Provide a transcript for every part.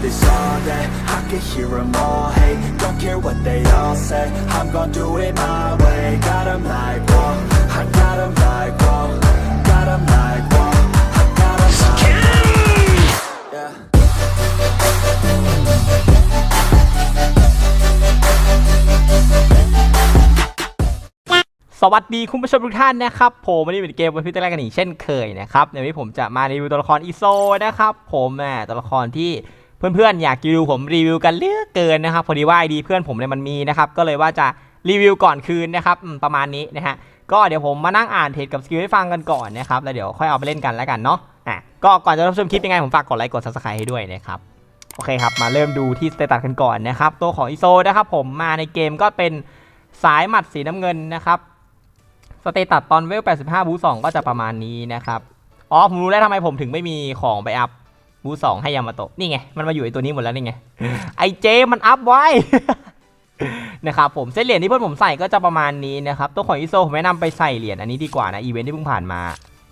this all day I can hear them all hate Don't care what they all say I'm gon' do it my way Got 'em like, whoa I got 'em like, whoa Got 'em like, whoa I got 'em like, yeah สวัสดีคุณผู้ชมทุกท่านนะครับผมวันนี้เป็นเกมวันพิจารณากันอีกเช่นเคยนะครับในวันนี้ผมจะมารีวิวตัวละครอีโซนะครับผมแหมตัวละครที่ เพื่อนๆอยากรีวิวผมรีวิวกันเลือกเกินนะครับพอดีว่าไอดีเพื่อนผมเนี่ยมันมีนะครับก็เลยว่าจะรีวิวก่อนคืนนะครับประมาณนี้นะฮะก็เดี๋ยวผมมานั่งอ่านเทรดกับสกิลให้ฟังกันก่อนนะครับแล้วเดี๋ยวค่อยเอาไปเล่นกันแล้วกันเนาะอะก็ก่อนจะรับชมคลิปยังไงผมฝากกดไลค์กดซับสไครต์ให้ด้วยนะครับโอเคครับมาเริ่มดูที่สเตตัสกันก่อนนะครับตัวของอีโซนะครับผมมาในเกมก็เป็นสายหมัดสีน้ำเงินนะครับสเตตัสตอนเวล 85บูสองก็จะประมาณนี้นะครับอ๋อผมรู้แล้วทำไมผมถึงไม่มีของไปอัพ บูสองให้ยามาโตะนี่ไง มันมาอยู่ไอตัวนี้หมดแล้วนี่ไง ไอเจมันอัพไว้ นะครับผมเส้นเหรียญที่เพื่อนผมใส่ก็จะประมาณนี้นะครับ ตัวของอิโซผมแนะนำไปใส่เหรียญอันนี้ดีกว่านะอีเวนท์ที่เพิ่งผ่านมา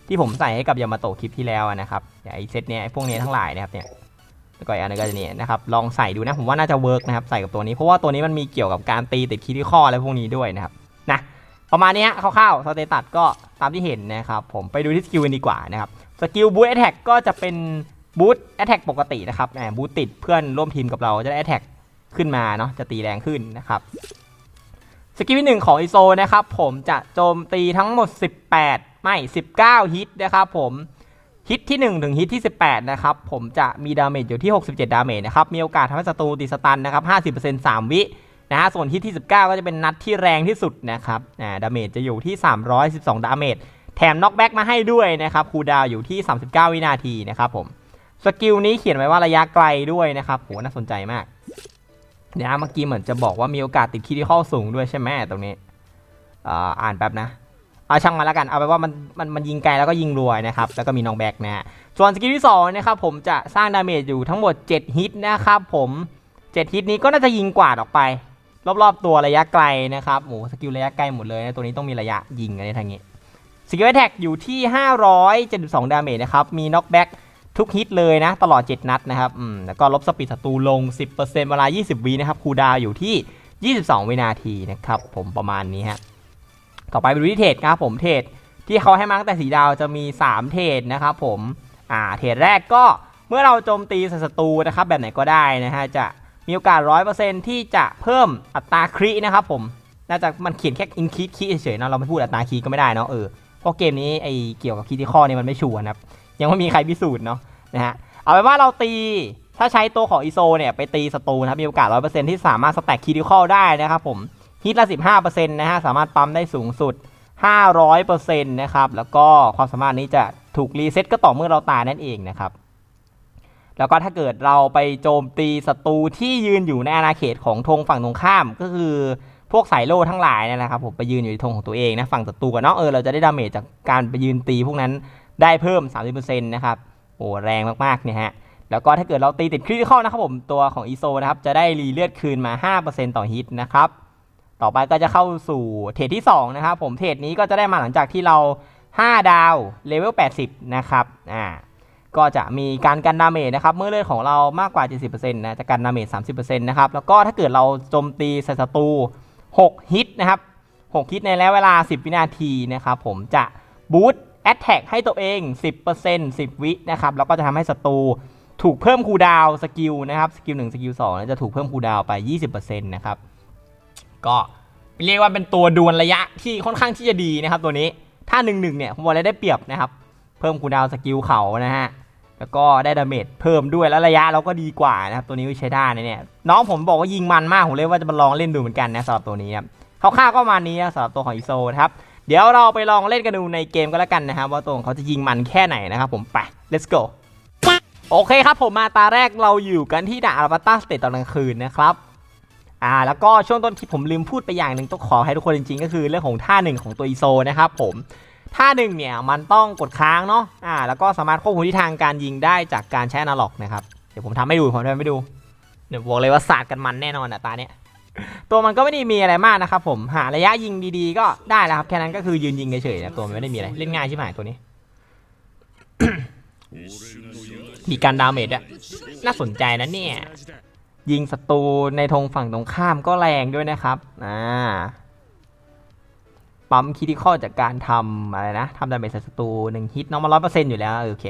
ที่ผมใส่ให้กับยามาโตะคลิปที่แล้วนะครับไอเซตเนี้ยไอพวกเนี้ยทั้งหลายนะครับเนี่ยแล้วก็อีกอันนึงก็จะเนี่ยนะครับลองใส่ดูนะผมว่าน่าจะเวิร์กนะครับใส่กับตัวนี้เพราะว่าตัวนี้มันมีเกี่ยวกับการตีติดคีที่ข้ออะไรพวกนี้ด้วยนะครับนะประมาณนี้ฮะคร่าวๆสเตตัสก็ตามที่เห็นนะครับผมไปดูที่สกิลกันดีกว่านะครับสกิลบูทแอ t แทกก็จะเป็น บูทแอ t แทกปกตินะครับแหมบูทติดเพื่อนร่วมทีมกับเราจะได้แอ t แทกขึ้นมาเนาะจะตีแรงขึ้นนะครับสกิลที่หนึ่งของอิโซนะครับผมจะโจมตีทั้งหมด 18 ไม่ 19 ฮิตนะครับผมฮิตที่ 1 ถึงฮิตที่ 18 นะครับผมจะมีดาเมจอยู่ที่ 67 ดาเมจนะครับมีโอกาสทำให้ศัตรูตีสตันนะครับ 50% 3 วินะฮะส่วนฮิตที่ 19 ก็จะเป็นนัดที่แรงที่สุดนะครับอ่าดาเมจจะอยู่ที่ 312 ดาเมจแถมน็อกแบ็กมาให้ด้วยนะครับคูลดาวอยู่ที่ 39 วินาทีนะครับผม สกิลนี้เขียนไว้ว่าระยะไกลด้วยนะครับโหน่าสนใจมากเดี๋ยเมื่อกี้เหมือนจะบอกว่ามีโอกาสติดคีที่ข้อสูงด้วยใช่ไหมตรงนี้อ่าอ่านแป๊บนะเอาช่างมาแล้วกันเอาไปว่ามันมันมันยิงไกลแล้วก็ยิงรวยนะครับแล้วก็มีน็อกแบกนะฮะส่วนสกิลที่สองนะครับผมจะสร้างดาเมจอยู่ทั้งหมด 7 ฮิตนะครับผม7ฮิตนี้ก็น่าจะยิงกวาดออกไป รอบๆตัวระยะไกลนะครับโอ้สกิลระยะไกลหมดเลยนะตัวนี้ต้องมีระยะยิงอะไรทางนี้สกิลแท็กอยู่ที่ 572 ดาเมจนะครับมีน็อกแบ็ก ทุกฮิตเลยนะ ตลอด 7 นัดนะครับอืมแล้วก็ลบสปีดศัตรูลง 10%เวลา 20วินะครับคูดาวอยู่ที่ 22 วินาทีนะครับผมประมาณนี้ฮะต่อไปไปดูที่เทรดครับผมเทรดที่เขาให้มาตั้งแต่สีดาวจะมี 3 เทรดนะครับผมอ่าเทรดแรกก็เมื่อเราโจมตีศัตรูนะครับแบบไหนก็ได้นะฮะจะมีโอกาส 100%ที่จะเพิ่มอัตราครินะครับผมน่าจะมันเขียนแค่อินคิดคีเฉยๆเนาะเราไม่พูดอัตราคีก็ไม่ได้เนาะเออเพราะเกมนี้ไอเกี่ยวกับคีที่ข้อนี่ยมันไม่ชัวร์นะครับ ยังไม่มีใครพิสูจน์เนาะนะฮะเอาเป็นว่าเราตีถ้าใช้ตัวของอีโซเนี่ยไปตีศัตรูนะครับมีโอกาส 100%ที่สามารถสแต็กคีที่ข้อได้นะครับผมฮิตละ 15%นะฮะสามารถปั๊มได้สูงสุด 500%นะครับแล้วก็ความสามารถนี้จะถูกรีเซ็ตก็ต่อเมื่อเราตายนั่นเองนะครับแล้วก็ถ้าเกิดเราไปโจมตีศัตรูที่ยืนอยู่ในอาณาเขตของธงฝั่งตรงข้ามก็คือพวกสายโล่ทั้งหลายนยนะครับผมไปยืนอยู่ในธงของตัวเองนะฝั่งศัตรูกันเนาะเออเราจะได้ดาเมจจากการไปยืนตีพวกนั้น ได้เพิ่ม 30%นะครับโอ้แรงมากๆเนี่ยฮะแล้วก็ถ้าเกิดเราตีติดคริติคอลนะครับผมตัวของอีโซนะครับจะได้รีเลือดคืนมา 5%ต่อฮิตนะครับต่อไปก็จะเข้าสู่เทรดที่ 2 นะครับผมเทรดนี้ก็จะได้มาหลังจากที่เรา 5 ดาวเลเวล 80 นะครับอ่าก็จะมีการกันดาเมจนะครับเมื่อเลือดของเรามากกว่า 70%นะจะกันดาเมจ 30%นะครับแล้วก็ถ้าเกิดเราโจมตีใส่ศัตรู 6 ฮิตนะครับ 6 ฮิตในระยะเวลา 10 วินาทีนะครับผมจะบูสต์ แอตแทกให้ตัวเอง 10% 10 วินะครับ แล้วก็จะทำให้ศัตรูถูกเพิ่มคูดาวสกิลนะครับ สกิล1สกิล2จะถูกเพิ่มคูดาวไป 20%นะครับ ก็เรียกว่าเป็นตัวดวลระยะที่ค่อนข้างที่จะดีนะครับ ตัวนี้ ถ้า 1-1 เนี่ยผมบอกเลยได้เปรียบนะครับ เพิ่มคูดาวสกิลเขานะฮะ แล้วก็ได้ดาเมจเพิ่มด้วย แล้วระยะเราก็ดีกว่านะครับ ตัวนี้ใช้ได้นะเนี่ย น้องผมบอกว่ายิงมันมาก ผมเลยว่าจะมาลองเล่นดูเหมือนกันนะสำหรับตัวนี้ครับคร่าวๆก็ประมาณนี้นะสำหรับตัวของอีโซนะครับ เดี๋ยวเราไปลองเล่นกันดูในเกมก็แล้วกันนะครับว่าตัวของเขาจะยิงมันแค่ไหนนะครับผมไป let's go โอเคครับผมมาตาแรกเราอยู่กันที่ด่านอาราบัตตาสเตตตอนกลางคืนนะครับอ่าแล้วก็ช่วงต้นคลิปผมลืมพูดไปอย่างหนึ่งต้องขอให้ทุกคนจริงๆ ก็คือเรื่องของท่าหนึ่งของตัวอีโซนะครับผมท่าหนึ่งเนี่ยมันต้องกดค้างเนาะอ่าแล้วก็สามารถควบคุมทิศทางการยิงได้จากการใช้อนาล็อกนะครับเดี๋ยวผมทำให้ดูผมทำให้ดูเดี๋ยวบอกเลยว่าศาสตร์กันมันแน่นอนอะตาเนี้ย ตัวมันก็ไม่ได้มีอะไรมากนะครับผมหาระยะยิงดีๆ ก็ได้แล้วครับแค่นั้นก็คือยืนยิงเฉยๆนะตัวมันไม่ได้มีอะไรเล่นง่ายใช่ไหมตัวนี้ มีการดาเมจอะน่าสนใจนะเนี่ย ยิงศัตรูในธงฝั่งตรงข้ามก็แรงด้วยนะครับอ่าปั๊มคิติคอจากการทำอะไรนะทำดาเมจใส่ศัตรูหนึ่งฮิตน้องมาร้อยเปอร์เซ็นต์อยู่แล้วโอเค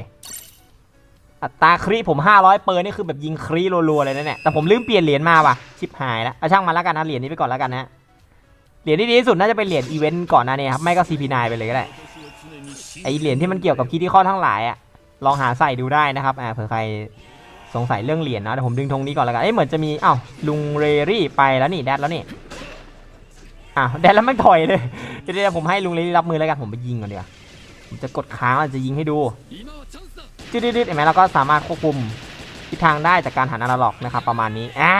อัตราครีผมห้าร้อยเปอร์นี่คือแบบยิงครีรัวๆเลยนะเนี่ยแต่ผมลืมเปลี่ยนเหรียญมาว่ะชิบหายแล้วเอาช่างมันแล้วกันนะเหรียญนี้ไปก่อนแล้วกันนะเหรียญที่ดีที่สุดน่าจะเป็นเหรียญอีเวนต์ก่อนหนะเนี่ยครับไม่ก็ CP9 ไปเลยก็ได้ไอเหรียญที่มันเกี่ยวกับคิติคอทั้งหลายอะลองหาใส่ดูได้นะครับอ่าเผื่อใครสงสัยเรื่องเหรียญนะเดี๋ยวผมดึงธงนี้ก่อนแล้วกันเอ้ยเหมือนจะมีอ้าวลุงเรรี่ไปแล้วนี่แดดแล้วนี่อ้าวแดดแล้วไม่ถอยเลยเดี๋ยวผมให้ลุงเรรี่รับมือแล้วกันผมไปยิงก่อนเดี๋ยวผมจะกดค้างจะยิงให้ดู ดืดๆเห็นไหมเราก็สามารถควบคุมทิศทางได้จากการหันอนาล็อกนะครับประมาณนี้อ่า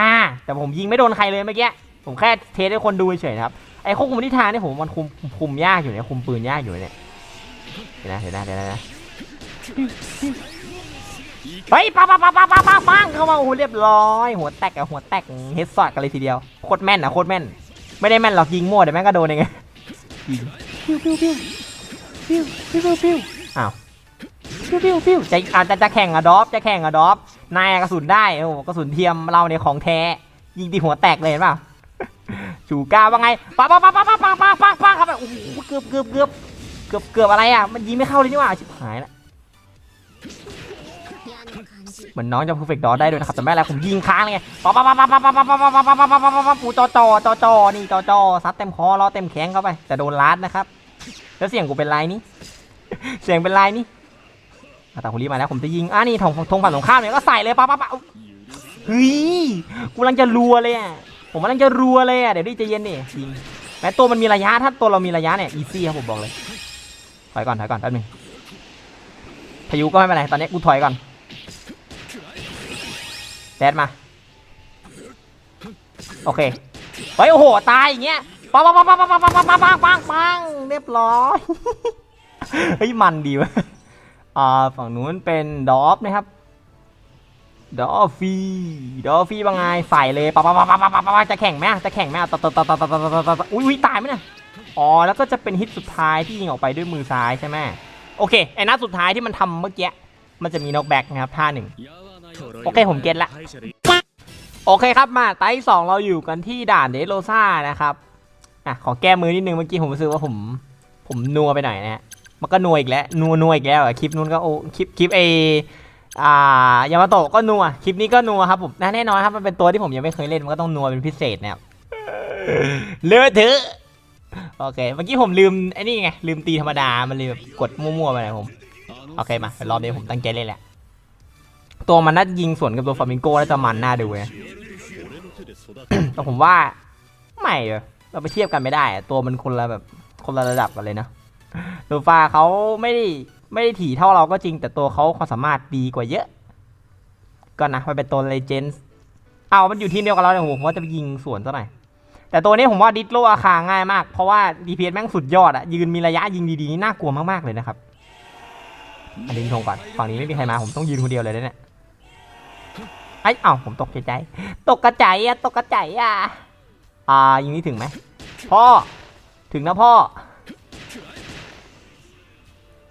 แต่ผมยิงไม่โดนใครเลยเมื่อกี้ผมแค่เทสให้คนดูเฉยๆครับไอ้ควบคุมทิศทางนี่ผมมันคุมคุมยากอยู่เนี่ยคุมปืนยากอยู่เนี่ยเดี๋ยวนะเดี๋ยวนะเดี๋ยวนะเฮ้ยปังปังปังปังปังปังปังเข้ามาโอ้โหเรียบร้อย หัวแตกอะหัวแตกเฮดซอดกันเลยทีเดียวโคตรแม่นอะโคตรแม่น ไม่ได้แม่นหรอกยิงมั่วแต่แม่งก็โดนเองไงพิ้วปิ้วปิ้วปิ้วปิ้วปิ้วปิ้วอ้าว ปิ้วปิ้วปิ้วจะอาจจะจะแข่งอะดอฟจะแข่งอะดอฟนายกระสุนได้โอ้โหกระสุนเทียมเราเนี่ยของแท้ยิงตีหัวแตกเลยเห็นเปล่าชูก้าว่าไงปังปังปังปังปังปังปังปังปังครับโอ้โหเกือบเกือบเกือบเกือบเกือบอะไรอะมันยิงไม่เข้าเลยนี่หว่าชิบหายละเหมือนน้องจะ perfect dot ได้ด้วยนะครับแต่ไม่เป็นไรผมยิงค้างเลยไงปังปังปังปังปังปังปังปังปังปังปังปังปังปังปังปังปูจอจอจอจอนี่จอจอซัดเต็มคอล้อเต็มแข้งเข้าไปแต่โดนลัดนะครับ แล้วเสียงกูเป็นไรนี่เสียงเป็นไรนี่ อะแต่ผมรีบมาแล้วผมจะยิงอะนี่ธงธงฝั่งตรงข้ามเนี่ยก็ใส่เลยปั๊บปั๊บปั๊บเฮ้ยกูกำลังจะรัวเลยอะผมกำลังจะรัวเลยอะเดี๋ยวดิใจะเย็นดิยิงแม้ตัวมันมีระยะถ้าตัวเรามีระยะเนี่ยอีซี่ครับผมบอกเลยถอยก่อนถอยก่อนแป๊บนึงพายุก็ไม่เป็นไรตอนนี้กูถอยก่อนแดดมาโอเคเฮ้ยโอ้โหตายอย่างเงี้ยปังปังปังปังปังปังปังปังปังเรียบร้อยเฮ้ยมันดีวะ ฝั่งนู้นเป็นดอฟนะครับดอฟี่ดอฟี่บางไงใส่เลยปะปะปั๊บปะปะปะจะแข่งไหมจะแข่งไหมตตตตตตตอุ้ยตายไหมเนี่ยอ๋อแล้วก็จะเป็นฮิตสุดท้ายที่ยิงออกไปด้วยมือซ้ายใช่ไหมโอเคไอ้นัดสุดท้ายที่มันทำเมื่อกี้มันจะมีน็อกแบ็กนะครับท่าหนึ่งโอเคผมเก็ตละโอเคครับมาไตสองเราอยู่กันที่ด่านเดโรซ่านะครับอะขอแก้มือนิดนึงเมื่อกี้ผมรู้สึกว่าผมผมนัวไปหน่อยนะฮะ มันก็นัวอีกแล้วนัวนัวอีกแล้วอะคลิปนู้นก็โอ้คลิปคลิปเออ่ายามาโตะก็นัวคลิปนี้ก็นัวครับผมแน่นอนครับมันเป็นตัวที่ผมยังไม่เคยเล่นมันก็ต้องนัวเป็นพิเศษนะครับเลือดเถอโอเคเมื่อกี้ผมลืมไอ้นี่ไงลืมตีธรรมดามันเลยแบบกดมั่วๆไปหน่อยผมโอเคมาเดี๋ยวรอบนี้ผมตั้งใจเล่นแหละตัวมันน่ายิงสวนกับตัวฟามิงโก้แล้วจะมันน่าดูนะแต่ผมว่าไม่เราไปเทียบกันไม่ได้ ตัวมันคนละแบบคนละระดับกันเลยนะ ลูฟาเขาไม่ได้ไม่ได้ถี่เท่าเราก็จริง แต่ตัวเขาความสามารถดีกว่าเยอะ ก็นะมันเป็นตัวเลเจนส์เอามันอยู่ทีมเดียวกับเราเนี่ยโหผมว่าจะไปยิงสวนซะหน่อยแต่ตัวนี้ผมว่าดิสโลอาคาง่ายมาก เพราะว่าดีพีเอสแม่งสุดยอดอะยืนมีระยะยิงดีๆนี่น่ากลัวมากๆเลยนะครับอันนี้ทงก่อนฝั่งนี้ไม่มีใครมาผมต้องยืนคนเดียวเลยเนี่ยไอ้เอ้าผมตกใจ ตกกระจายอะตกกระจายอะอ่ายิงนี้ถึงไหมพ่อถึงนะพ่อ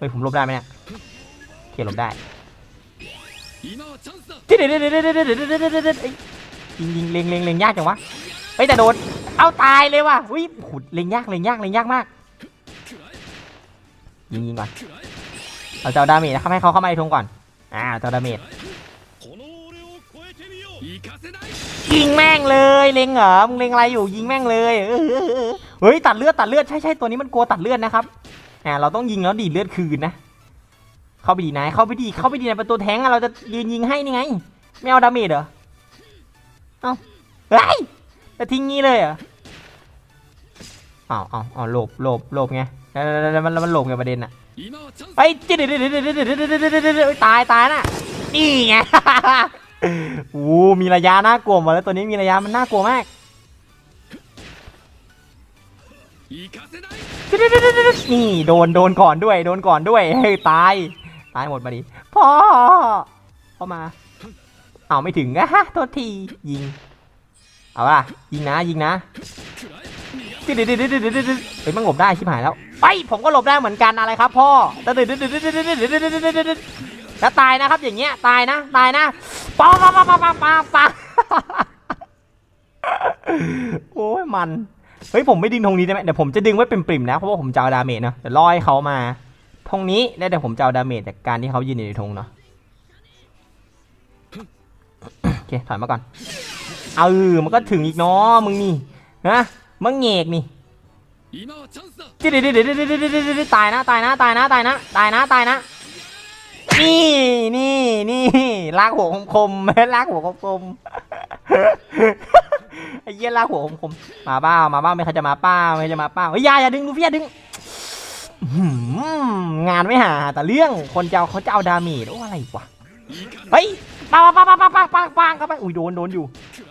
ฮ้ยผมหลบได้ไหมเนี่ยโอเคหลบได้เดี๋ยวเดี๋ยวเดี๋ยวเดี๋ยวเดี๋ยวเดี๋ยวเดี๋ยวเดี๋ยวเดี๋ยวเอ้ยยิงยิงเล็งเล็งเล็งยากจังวะเฮ้ยแต่โดนเอาตายเลยว่ะอุ้ยขุดเล็งยากเล็งยากเล็งยากมากยิงยิงก่อนเอาเจ้าดาเมจนะครับให้เขาเข้ามาในทงก่อนอ่าเอาเจ้าดาเมจยิงแม่งเลยเล็งเหรอมึงเล็งอะไรอยู่ยิงแม่งเลยเออเออเออเฮ้ยตัดเลือดตัดเลือดใช่ใช่ตัวนี้มันกลัวตัดเลือดนะครับ อ่าเราต้องยิงแล้วดีเลือดคืนนะ เข้าไปดีนายเข้าไปดีเข้าไปดีนายเป็นตัวแทงอะเราจะยืนยิงให้นี่ไง ไม่เอาดาเมจเหรอ เอ้าเฮ้ยจะทิ้งงี้เลยเหรอเอาเอาเอาหลบหลบหลบไงแล้วมันมันหลบไงประเด็นอะไปเจี๊ดวเดี๋ดวเดี๋ดวเดี๋ดวเดี๋ดวตายตายน่ะนี่ไงโอ้มีระยะน่ากลัวหมดแล้วตัวนี้มีระยะมันน่ากลัวมาก นี่โดนโดนก่อนด้วย โดนก่อนด้วยเฮ้ยตาย ตายหมดมาดิพ่อพ่อมา เอาไม่ถึงนะฮะโทษทียิง เอาล่ะ ยิงนะ ยิงนะเดี๋ยวเดี๋ยวเดี๋ยเดี๋ยวเฮ้ยมันหลบได้ชิบหายแล้วไปผมก็หลบได้เหมือนกันอะไรครับพ่อเดี๋ยวเดี๋ยวเดี๋ยวเดี๋ยวเดี๋ยวเดี๋ยวเดี๋ยวแล้วตายนะครับ อย่างเงี้ยตายนะตายนะป้าป้าป้าป้าป้าป้าโอ้ยมัน เฮ้ยผมไม่ดึงธงนี้ได้ไหมเดี๋ยวผมจะดึงไว้เป็นปริมนะเพราะว่าผมจะเอาดาเมจเนาะเดี๋ยวล่อยเขามาธงนี้แล้วเดี๋ยวผมจะเอาดาเมจจากการที่เขายืนอยู่ในธงเนาะโอเคถอยมาก่อนเออมันก็ถึงอีกเนาะมึงนี่นะมึงเงกนี่เดี๋ยวเดี๋ยวเดี๋ยวเดี๋ยวตายนะตายนะตายนะตายนะตายนะตายนะนี่นี่นี่ลากหัวคมคมแม่ลากหัวคมคม ไอ้เหี้ยลากหัวคมๆมมาบ้ามาบ้าไม่ใครจะมาป้าไม่จะมาป้าเฮ้ยอย่าอย่าดึงลูฟี่อย่าดึงงานไม่หาแต่เรื่องคนจะเอาเขาจะเอาดาเมจโอ้อะไรวะเฮ้ยปังปังปังปังปังปังปังเข้าไปอุ้ยโดนโดนอยู่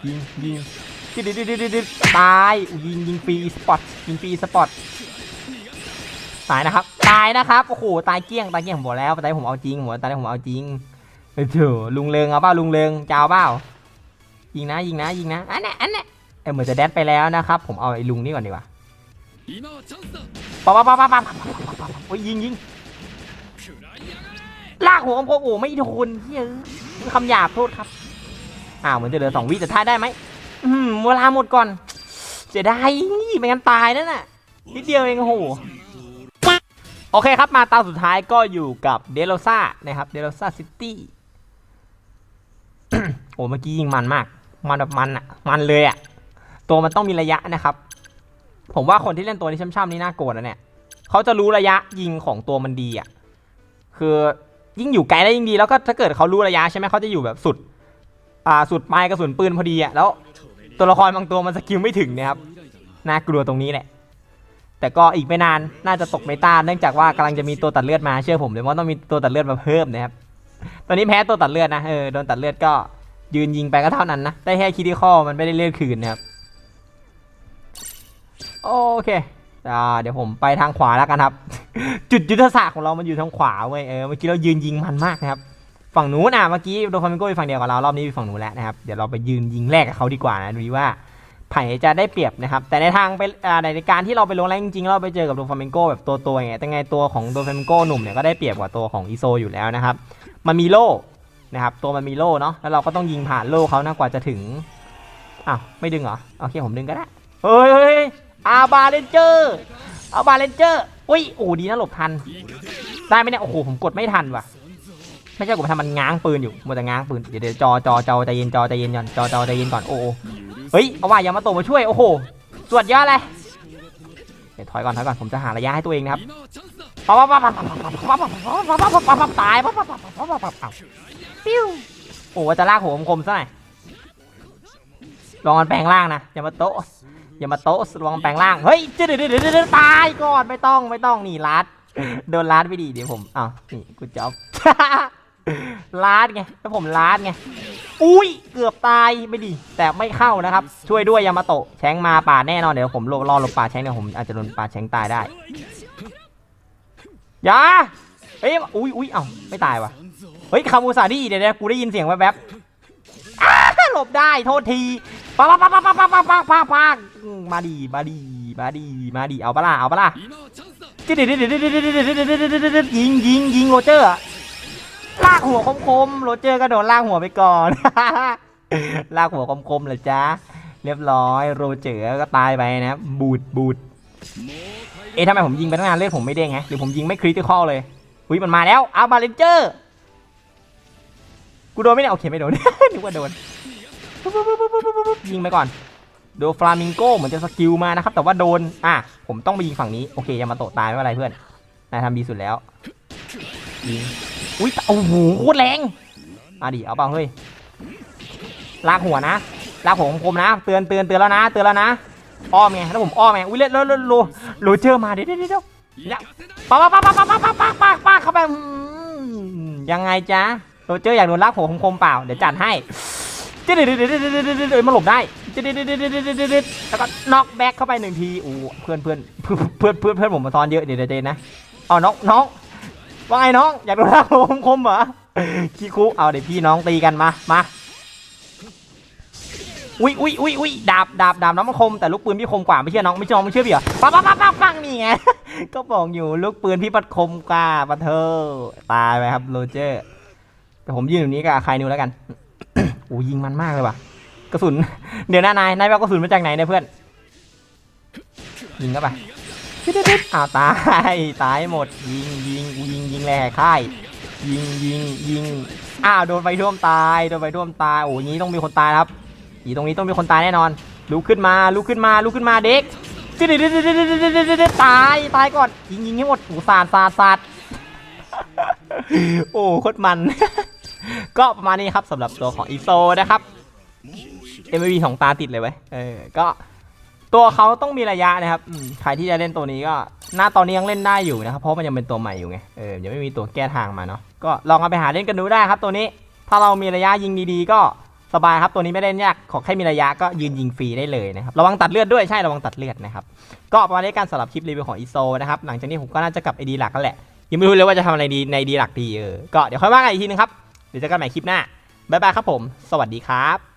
ยิงยิงดิดิดิดิดิดตายยยิงยิงฟรีสปอตยิงฟรีสปอตตายนะครับตายนะครับโอ้โหตายเกลี้ยงตายเกลี้ยงผมบอกแล้วตายผมเอาจริงผมตายผมเอาจริงเฮ้เถอะลุงเริงเอาเปล่าลุงเริงจะเอาเปล่า ยิงนะยิงนะยิงนะอันนี้นอันนี้นเออเหมือนจะแดดไปแล้วนะครับ ผมเอาไอ้ลุงนี่ก่อนดีกว่าปั๊บปั๊บปั๊บปั๊บปั๊บโอ้ยยิงยิงลากหัวผมก็โอ้ไม่โดนเฮ้ยคำหยาบโทษครับอ้าวเหมือนจะเหลือสองวิแต่ท้ายได้ไหมเวลาหมดก่อนเสียดายไม่งั้นตายนั่นน่ะนิดเดียวเองโอ้โหโอเคครับมาตาสุดท้ายก็อยู่กับเดโลซ่านะครับเดโลซ่าซิตี้โอ้เมื่อกี้ยิงมันมาก มันแบบมันอะมันเลยอะตัวมันต้องมีระยะนะครับ ผมว่าคนที่เล่นตัวนี้ช่ำๆนี่น่าโกรธนะเนี่ยเขาจะรู้ระยะยิงของตัวมันดีอะคือยิ่งอยู่ไกลแล้ยิ่งดีแล้วก็ถ้าเกิดเขารู้ระยะใช่ไหมเขาจะอยู่แบบสุด อ่าสุดปลายกระสุนปืนพอดีอะแล้ว ตัวละครบางตัวมันสกิลไม่ถึงเนะครับน่ากลัวตรงนี้แหละแต่ก็อีกไม่นานน่าจะตกเมตาเนื่องจากว่ากำลังจะมีตัวตัดเลือดมาเชื่อผมเลยว่าต้องมีตัวตัดเลือดมาเพิ่มนะครับตอนนี้แพ้ตัวตัดเลือดนะเออโดนตัดเลือดก็ ยืนยิงไปก็เท่านั้นนะ ได้แค่คิดที่ข้อมันไม่ได้เลือดคืนนะครับ โอเคอ่าเดี๋ยวผมไปทางขวาแล้วกันครับ จุดยุทธศาสตร์ของเรามันอยู่ทางขวาเว้ยเออเมื่อกี้เรายืนยิงมันมากนะครับ ฝั่งนู้นอะเมื่อกี้โดฟามิงโก้อยู่ฝั่งเดียวกับเรารอบนี้อยู่ฝั่งนู้นแล้วนะครับเดี๋ยวเราไปยืนยิงแรกกับเขาดีกว่านะดูดิว่าไผ่จะได้เปรียบนะครับ แต่ในทางไปในการที่เราไปลงแรงจริงๆ เราไปเจอกับโดฟามิงโกแบบตัวตัวๆไงแต่ไงตัวของโดฟามิงโกหนุ่มเนี่ยก็ได้เปรียบกว่าตัวของอีโซอยู่แล้วนะครับ มันมีโล่ นะครับตัวมันมีโล่เนาะแล้วเราก็ต้องยิงผ่านโล่เขานะกว่าจะถึงอ้าวไม่ดึงเหรอโอเคผมดึงก็ได้เฮ้ยอาบาเลนเจอร์อาบาเลนเจอร์อุ้ยโอ้ดีนะหลบทัน ได้ไหมเนี่ยโอ้โหผมกดไม่ทันว่ะไม่ใช่ผมทำมันง้างปืนอยู่มันจะง้างปืนเดี๋ยวจอจอจอใจเย็นจอใจเย็นก่อนจอจอใจเย็นก่อนโอ้เฮ้ยเอาว่ายามาโตมาช่วยโอ้โหสวดยอดเลยเดี๋ยวถอยก่อนถอยก่อนผมจะหาระยะให้ตัวเองนะครับปั๊บปั๊บปั๊บปั๊บปั๊บปั๊บปั๊บปั๊บปั๊บตายปั๊บปั๊บปั๊บปั๊บปั๊บ ปิ้วโอ้ว่าจะลากหัวคมๆซะหน่อยลองมันแปลงร่างนะอย่ามาโตะอย่ามาโตะลองแปลงร่างเฮ้ยเดี๋ยวเดี๋ยวเดี๋ยวเดี๋ยวตายก่อนไม่ต้องไม่ต้องนี่ลัดโดนลัดไปดีเดี๋ยวผมอ้าวนี่กูจ๊อบลัดไงแล้วผมลัดไงอุ้ยเกือบตายไม่ดี แต่ไม่เข้านะครับ ช่วยด้วยยามาโตะแชงมาป่าแน่นอนเดี๋ยวผมรอรอหลบป่าแชงเนี่ยผมอาจจะโดนป่าแชงตายได้อย่าเฮ้ยอุ้ยอุ้ยเอ้าไม่ตายว่ะ เฮ้ยคำอุตส่าห์นี่เดี๋ยวนะกูได้ยินเสียงแวบๆหลบได้โทษทีปังปังปังปังปังปังปังปังปัมาดีมาดีมาดีมาดีเอาปะล่ะเอาปะล่ะจิเด็ดเด็ดเด็ดเด็ดเด็ดยิงยิงยิงโรเจอร์ลากหัวคมๆโรเจอร์ก็โดนลากหัวไปก่อนลากหัวคมๆเลยจ้าเรียบร้อยโรเจอร์ก็ตายไปนะบูดบูดเอ๊ะทำไมผมยิงไปตั้งนานเลือดผมไม่เด้งไงหรือผมยิงไม่คริติคอลเลยอุ้ยมันมาแล้วเอาบาเลนเจอร์ กูโดนไม่เนี่ยโอเคไม่โดน นึกว่าโดนยิงไปก่อน โดฟลามิงโกเหมือนจะสกิลมานะครับ แต่ว่าโดน อะ ผมต้องไปยิงฝั่งนี้ โอเคยามาโตะตายไม่เป็นไรเพื่อน นายทำดีสุดแล้ว ยิง อุ้ยโอ้โหโคตรแรงมาดิ เอาเปล่าเฮ้ย ลากหัวนะ ลากหัวของผมนะ เตือนเตือนเตือนแล้วนะ เตือนแล้วนะ อ้อมไง แล้วผมอ้อมไง อุ้ยเล่นโลโลโรเจอร์มาเดี๋ยวเดี๋ยวเดี๋ยวปักปักปักปักปักปักปักปักเข้าไปยังไงจ๊ะ โรเจอร์อยากโดนลากหัวคมๆเปล่า เดี๋ยวจัดให้เจ๊ดเด็ดเด็ดเด็ดเด็ดเด็ดเด็ดมาหลบได้เจ๊ดเด็ดเด็ดเด็ดเด็ดเด็ดแล้วก็น็อกแบ็คเข้าไปหนึ่งทีโอ้เพื่อนเพื่อนเพื่อนเพื่อนเพื่อนผมมาซ้อนเยอะเดี๋ยวเดี๋ยวนะเอาน้องน้องว่าไงน้องอยากโดนลากหัวคมๆเหรอขี้คุเอาเดี๋ยวพี่น้องตีกันมามาอุ้ยอุ้ยอุ้ยอุ้ยดาบดาบดาบน้องมันคมแต่ลูกปืนพี่คมกว่าไม่เชื่อน้องไม่เชื่อไม่เชื่อพี่เหรอปักปักปักปักปักนี่ไงก็บอกอยู่ลูกปืนพี่ปัดคมกว่าปะเธอตายไปครับโรเจอร์ แต่ผมยืนอยู่นี้กับใครนิวแล้วกันโอ้ยิงมันมากเลยว่ะ กระสุน เดี๋ยวนะนาย นายไปเอากระสุนมาจากไหนเนี่ยเพื่อน ยิงเข้าไปตึ๊ดอ้าวตาย ตายหมด ยิงยิงยิงยิงแหล่ค่าย ยิงยิงยิง อ้าวโดนไฟท่วมตาย โดนไฟท่วมตาย โอ้ยนี้ต้องมีคนตายครับอีตรงนี้ต้องมีคนตายแน่นอน ลุกขึ้นมา ลุกขึ้นมา ลุกขึ้นมาเด็กตึ๊ดๆๆๆๆๆๆตาย ตายก่อน ยิงยิงให้หมดโอ้สาดสาดสาดโอ้โคตรมัน ก็ประมาณนี้ครับสำหรับตัวของอีโซนะครับ MVP สองตาติดเลยไว้ยเออก็ตัวเขาต้องมีระยะนะครับใครที่จะเล่นตัวนี้ก็หน้าตอนนี้ยังเล่นได้อยู่นะครับ เพราะมันยังเป็นตัวใหม่อยู่ไงเออยังไม่มีตัวแก้ทางมาเนาะก็ลองเอาไปหาเล่นกันดูได้ครับ ตัวนี้ถ้าเรามีระยะยิงดีๆ ก็สบายครับตัวนี้ไม่เล่นยากขอแค่มีระยะก็ยืนยิงฟรีได้เลยนะครับระวังตัดเลือดด้วยใช่ระวังตัดเลือดนะครับก็ประมาณนี้การสำหรับคลิปรีวิวของอีโซนะครับหลังจากนี้ผมก็น่าจะกลับไอดีหลักแล้วแหละยังไม่รู้เลยว่าจะทำอะไรดีในดีหลักดีเออก็เดี๋ยวค่อยว่ากันอีกทีนึงครับ เดี๋ยวเจอกันใหม่คลิปหน้า บ๊ายบายครับผม สวัสดีครับ